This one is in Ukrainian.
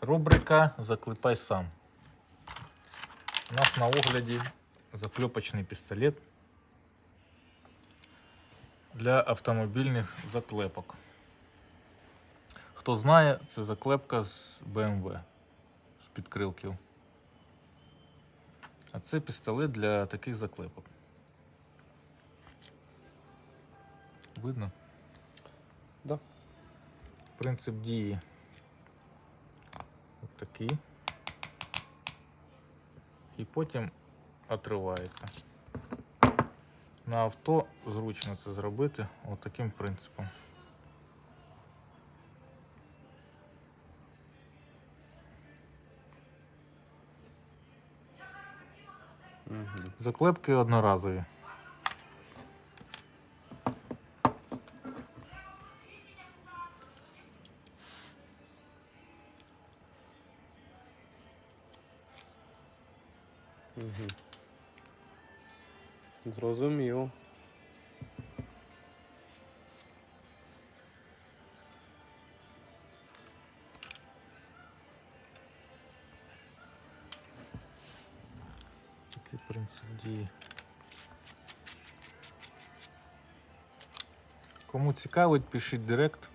Рубрика Заклепай сам. У нас на огляді закльопочний пістолет для автомобільних заклепок. Хто знає, це заклепка з BMW з підкрилків. А це пістолет для таких заклепок. Видно? Да. Принцип дії такий. І потім отривається. На авто зручно це зробити от таким принципом. Угу. Заклепки одноразові. Угу. Зрозуміло. Такий принцип дії. Кому цікавить, пишіть директ.